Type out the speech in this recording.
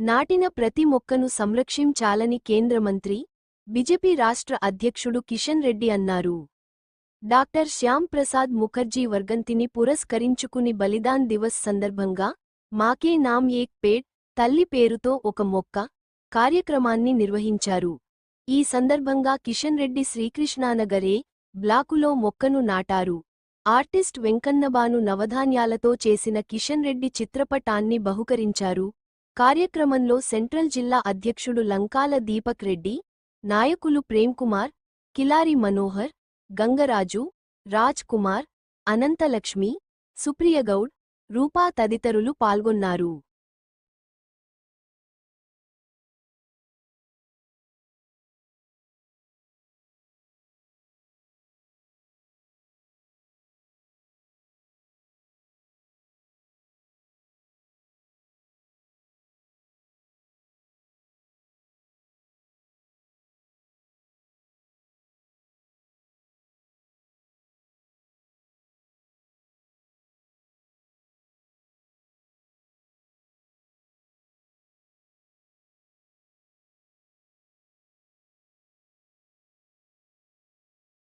నాటిన ప్రతి మొక్కను సంరక్షించాలని కేంద్ర మంత్రి బిజెపి రాష్ట్ర అధ్యక్షుడు కిషన్ రెడ్డి అన్నారు. డాక్టర్ శ్యాంప్రసాద్ ముఖర్జీ వర్గంతిని పురస్కరించుకుని బలిదాన్ దివస్ సందర్భంగా మాకే నామ్ ఏక్ పేట్ తల్లి పేరుతో ఒక మొక్క కార్యక్రమాన్ని నిర్వహించారు. ఈ సందర్భంగా కిషన్ రెడ్డి శ్రీకృష్ణానగరే బ్లాకులో మొక్కను నాటారు. ఆర్టిస్ట్ వెంకన్నబాను నవధాన్యాలతో చేసిన కిషన్ రెడ్డి చిత్రపటాన్ని బహుకరించారు. కార్యక్రమంలో సెంట్రల్ జిల్లా అధ్యక్షుడు లంకాల దీపక్ రెడ్డి నాయకులు ప్రేమ్కుమార్ కిలారి మనోహర్ గంగరాజు రాజ్ కుమార్ అనంతలక్ష్మి సుప్రియగౌడ్ రూపా తదితరులు పాల్గొన్నారు.